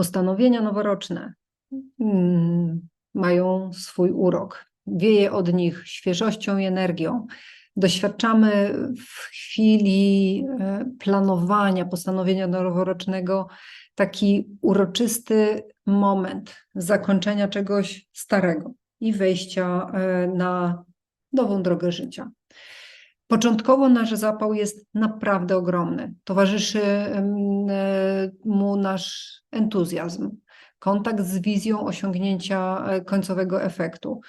Postanowienia noworoczne mm, mają swój urok. Wieje od nich świeżością i energią. Doświadczamy w chwili e, planowania postanowienia noworocznego taki uroczysty moment zakończenia czegoś starego i wejścia e, na nową drogę życia. Początkowo nasz zapał jest naprawdę ogromny. Towarzyszy e, mu nasz entuzjazm, kontakt z wizją osiągnięcia e, końcowego efektu.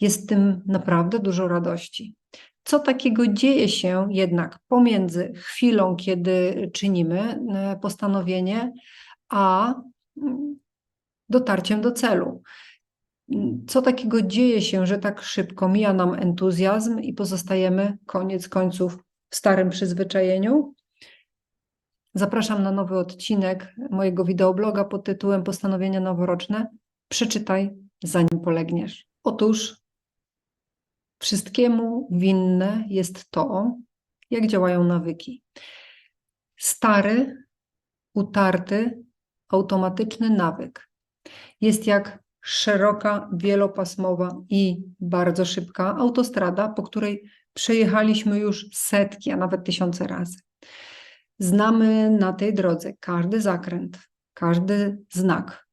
Jest tym naprawdę dużo radości. Co takiego dzieje się jednak pomiędzy chwilą, kiedy czynimy e, postanowienie, a mm, dotarciem do celu? Co takiego dzieje się, że tak szybko mija nam entuzjazm i pozostajemy koniec końców w starym przyzwyczajeniu? Zapraszam na nowy odcinek mojego wideobloga pod tytułem Postanowienia noworoczne. Przeczytaj, zanim polegniesz. Otóż wszystkiemu winne jest to, jak działają nawyki. Stary, utarty, automatyczny nawyk jest jak szeroka, wielopasmowa i bardzo szybka autostrada, po której przejechaliśmy już setki, a nawet tysiące razy. Znamy na tej drodze każdy zakręt, każdy znak,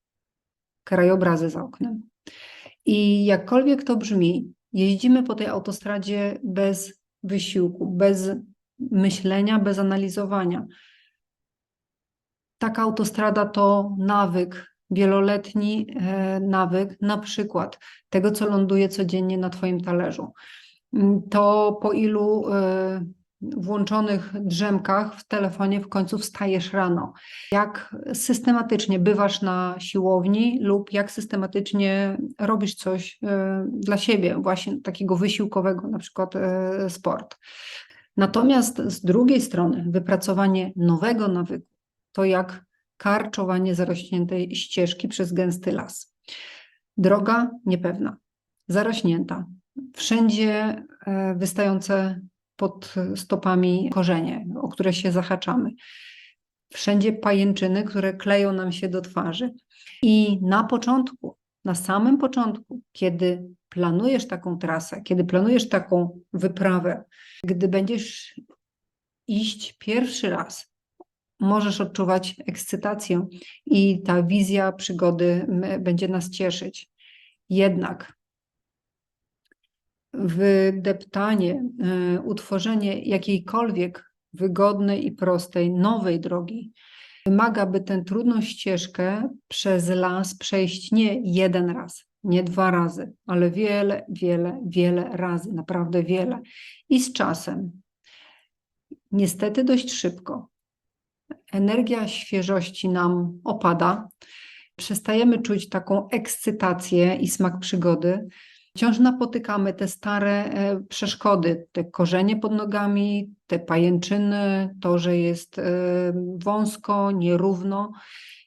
krajobrazy za oknem. I jakkolwiek to brzmi, jeździmy po tej autostradzie bez wysiłku, bez myślenia, bez analizowania. Taka autostrada to nawyk, wieloletni e, nawyk, na przykład tego, co ląduje codziennie na Twoim talerzu. Mm, To po ilu e, włączonych drzemkach w telefonie w końcu wstajesz rano? Jak systematycznie bywasz na siłowni lub jak systematycznie robisz coś e, dla siebie, właśnie takiego wysiłkowego, na przykład sport. Natomiast z drugiej strony wypracowanie nowego nawyku to jak karczowanie zarośniętej ścieżki przez gęsty las. Droga niepewna, zarośnięta, wszędzie e, wystające pod stopami korzenie, o które się zahaczamy. Wszędzie pajęczyny, które kleją nam się do twarzy. I na początku, na samym początku, kiedy planujesz taką trasę, kiedy planujesz taką wyprawę, gdy będziesz iść pierwszy raz, możesz odczuwać ekscytację i ta wizja przygody będzie nas cieszyć. Jednak wydeptanie, e, utworzenie jakiejkolwiek wygodnej i prostej, nowej drogi wymaga, by tę trudną ścieżkę przez las przejść nie jeden raz, nie dwa razy, ale wiele, wiele, wiele razy, naprawdę wiele. I z czasem, niestety dość szybko, energia świeżości nam opada, przestajemy czuć taką ekscytację i smak przygody. Wciąż napotykamy te stare e, przeszkody, te korzenie pod nogami, te pajęczyny, to, że jest e, wąsko, nierówno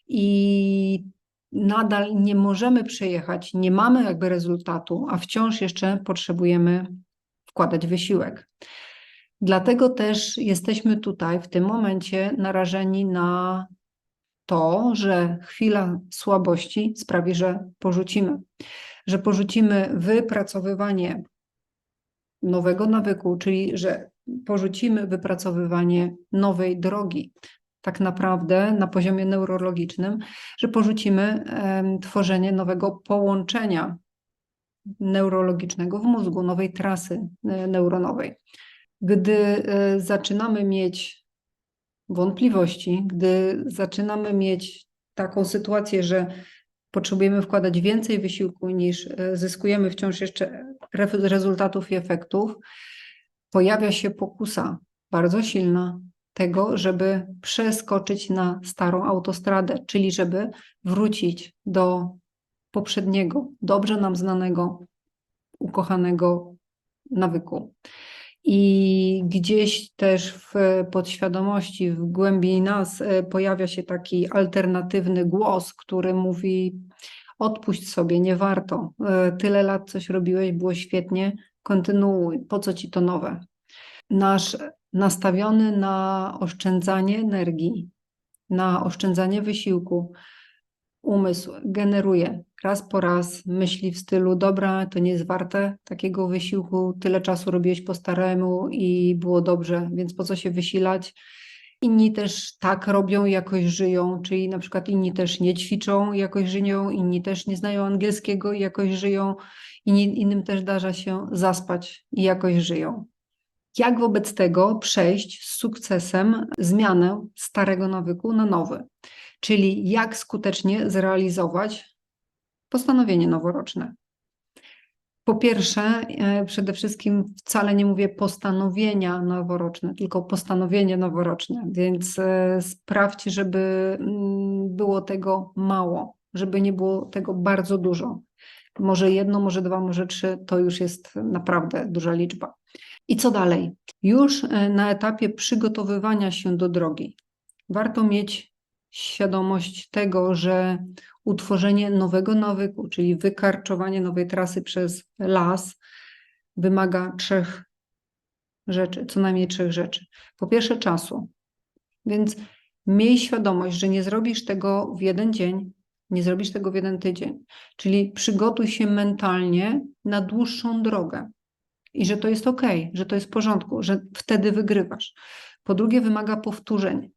i nadal nie możemy przejechać, nie mamy jakby rezultatu, a wciąż jeszcze potrzebujemy wkładać wysiłek. Dlatego też jesteśmy tutaj w tym momencie narażeni na to, że chwila słabości sprawi, że porzucimy, że porzucimy wypracowywanie nowego nawyku, czyli że porzucimy wypracowywanie nowej drogi, tak naprawdę na poziomie neurologicznym, że porzucimy tworzenie nowego połączenia neurologicznego w mózgu, nowej trasy e, neuronowej. Gdy e, zaczynamy mieć wątpliwości, gdy zaczynamy mieć taką sytuację, że potrzebujemy wkładać więcej wysiłku niż e, zyskujemy wciąż jeszcze re- rezultatów i efektów, pojawia się pokusa bardzo silna tego, żeby przeskoczyć na starą autostradę, czyli żeby wrócić do poprzedniego, dobrze nam znanego, ukochanego nawyku. I gdzieś też w podświadomości, w głębi nas e, pojawia się taki alternatywny głos, który mówi: odpuść sobie, nie warto. E, Tyle lat coś robiłeś, było świetnie, kontynuuj, po co ci to nowe? Nasz nastawiony na oszczędzanie energii, na oszczędzanie wysiłku, umysł generuje raz po raz myśli w stylu: Dobra, to nie jest warte takiego wysiłku, tyle czasu robiłeś po staremu i było dobrze, więc po co się wysilać? Inni też tak robią jakoś żyją, czyli na przykład inni też nie ćwiczą jakoś żyją, inni też nie znają angielskiego i jakoś żyją, inni, innym też darza się zaspać i jakoś żyją. Jak wobec tego przejść z sukcesem zmianę starego nawyku na nowy? Czyli jak skutecznie zrealizować postanowienie noworoczne. Po pierwsze, e, przede wszystkim wcale nie mówię postanowienia noworoczne, tylko postanowienie noworoczne, więc e, sprawdź, żeby mm, było tego mało, żeby nie było tego bardzo dużo. Może jedno, może dwa, może trzy, to już jest naprawdę duża liczba. I co dalej? Już e, na etapie przygotowywania się do drogi warto mieć świadomość tego, że utworzenie nowego nawyku, czyli wykarczowanie nowej trasy przez las, wymaga trzech rzeczy, co najmniej trzech rzeczy. Po pierwsze, czasu. Więc miej świadomość, że nie zrobisz tego w jeden dzień, nie zrobisz tego w jeden tydzień. Czyli przygotuj się mentalnie na dłuższą drogę i że to jest ok, że to jest w porządku, że wtedy wygrywasz. Po drugie, wymaga powtórzeń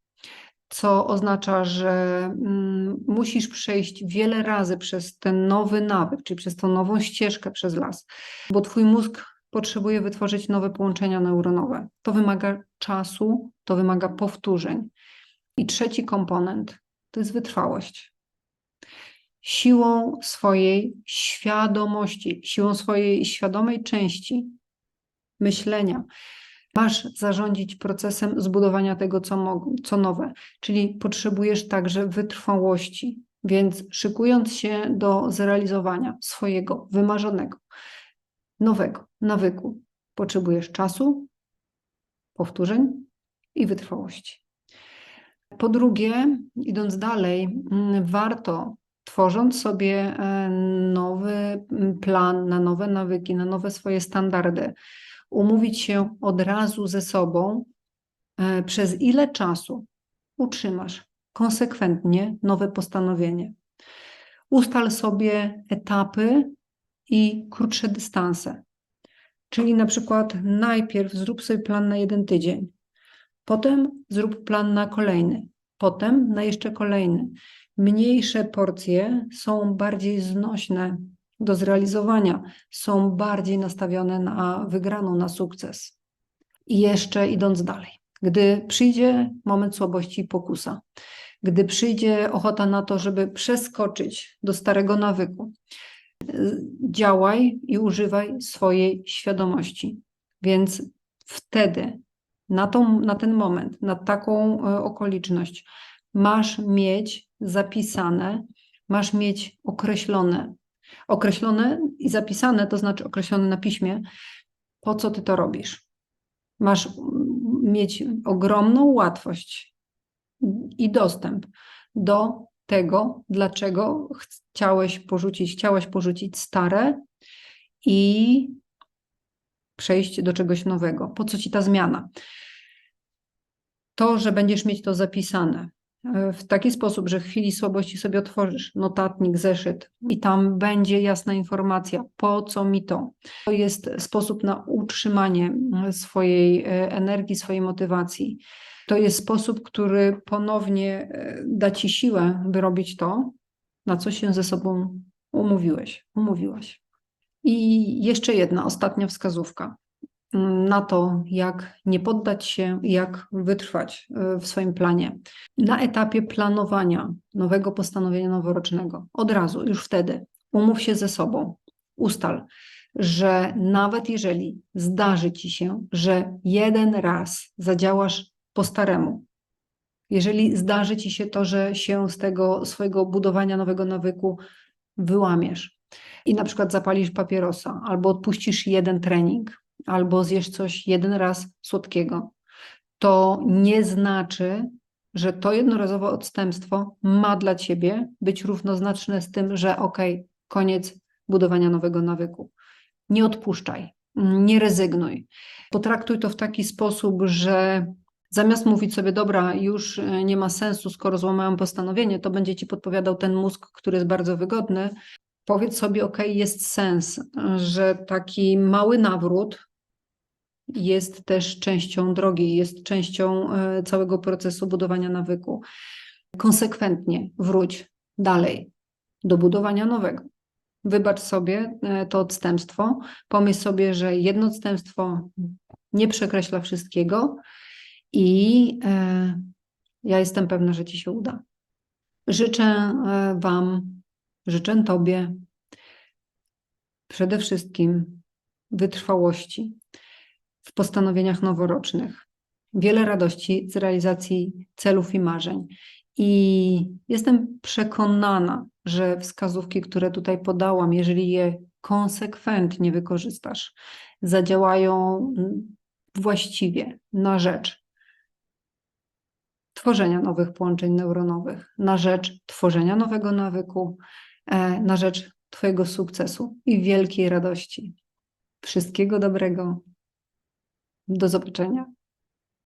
co oznacza, że mm, musisz przejść wiele razy przez ten nowy nawyk, czyli przez tą nową ścieżkę przez las, bo twój mózg potrzebuje wytworzyć nowe połączenia neuronowe. To wymaga czasu, to wymaga powtórzeń. I trzeci komponent to jest wytrwałość. Siłą swojej świadomości, siłą swojej świadomej części myślenia, Masz zarządzić procesem zbudowania tego, co, co nowe, czyli potrzebujesz także wytrwałości. Więc szykując się do zrealizowania swojego wymarzonego, nowego nawyku, potrzebujesz czasu, powtórzeń i wytrwałości. Po drugie, idąc dalej, mm, warto, tworząc sobie e, nowy plan na nowe nawyki, na nowe swoje standardy, umówić się od razu ze sobą, e, przez ile czasu utrzymasz konsekwentnie nowe postanowienie. Ustal sobie etapy i krótsze dystanse. Czyli na przykład najpierw zrób sobie plan na jeden tydzień, potem zrób plan na kolejny, potem na jeszcze kolejny. Mniejsze porcje są bardziej znośne do zrealizowania są bardziej nastawione na wygraną, na sukces. I jeszcze idąc dalej, gdy przyjdzie moment słabości i pokusa, gdy przyjdzie ochota na to, żeby przeskoczyć do starego nawyku, działaj i używaj swojej świadomości. Więc wtedy, na, tą, na ten moment, na taką e, okoliczność, masz mieć zapisane, masz mieć określone, określone i zapisane, to znaczy określone na piśmie, po co ty to robisz. Masz mieć ogromną łatwość i dostęp do tego, dlaczego chciałeś porzucić, chciałaś porzucić stare i przejść do czegoś nowego. Po co ci ta zmiana? To, że będziesz mieć to zapisane, w taki sposób, że w chwili słabości sobie otworzysz notatnik, zeszyt i tam będzie jasna informacja, po co mi to. To jest sposób na utrzymanie swojej e, energii, swojej motywacji. To jest sposób, który ponownie e, da ci siłę, by robić to, na co się ze sobą umówiłeś, umówiłaś. I jeszcze jedna, ostatnia wskazówka na to, jak nie poddać się, jak wytrwać e, w swoim planie. Na etapie planowania nowego postanowienia noworocznego, od razu, już wtedy, umów się ze sobą, ustal, że nawet jeżeli zdarzy ci się, że jeden raz zadziałasz po staremu, jeżeli zdarzy ci się to, że się z tego swojego budowania nowego nawyku wyłamiesz i na przykład zapalisz papierosa albo odpuścisz jeden trening, albo zjesz coś jeden raz słodkiego, to nie znaczy, że to jednorazowe odstępstwo ma dla ciebie być równoznaczne z tym, że ok, koniec budowania nowego nawyku. Nie odpuszczaj, nie rezygnuj. Potraktuj to w taki sposób, że Zamiast mówić sobie, dobra, już e, nie ma sensu, skoro złamałem postanowienie, to będzie ci podpowiadał ten mózg, który jest bardzo wygodny. Powiedz sobie, ok, jest sens, że taki mały nawrót jest też częścią drogi, jest częścią e, całego procesu budowania nawyku. Konsekwentnie wróć dalej do budowania nowego. Wybacz sobie e, to odstępstwo. Pomyśl sobie, że jedno odstępstwo nie przekreśla wszystkiego i e, ja jestem pewna, że Ci się uda. Życzę Wam, życzę Tobie przede wszystkim wytrwałości w postanowieniach noworocznych, wiele radości z realizacji celów i marzeń. I jestem przekonana, że wskazówki, które tutaj podałam, jeżeli je konsekwentnie wykorzystasz, zadziałają mm, właściwie na rzecz tworzenia nowych połączeń neuronowych, na rzecz tworzenia nowego nawyku, e, na rzecz Twojego sukcesu i wielkiej radości. Wszystkiego dobrego. Do zobaczenia.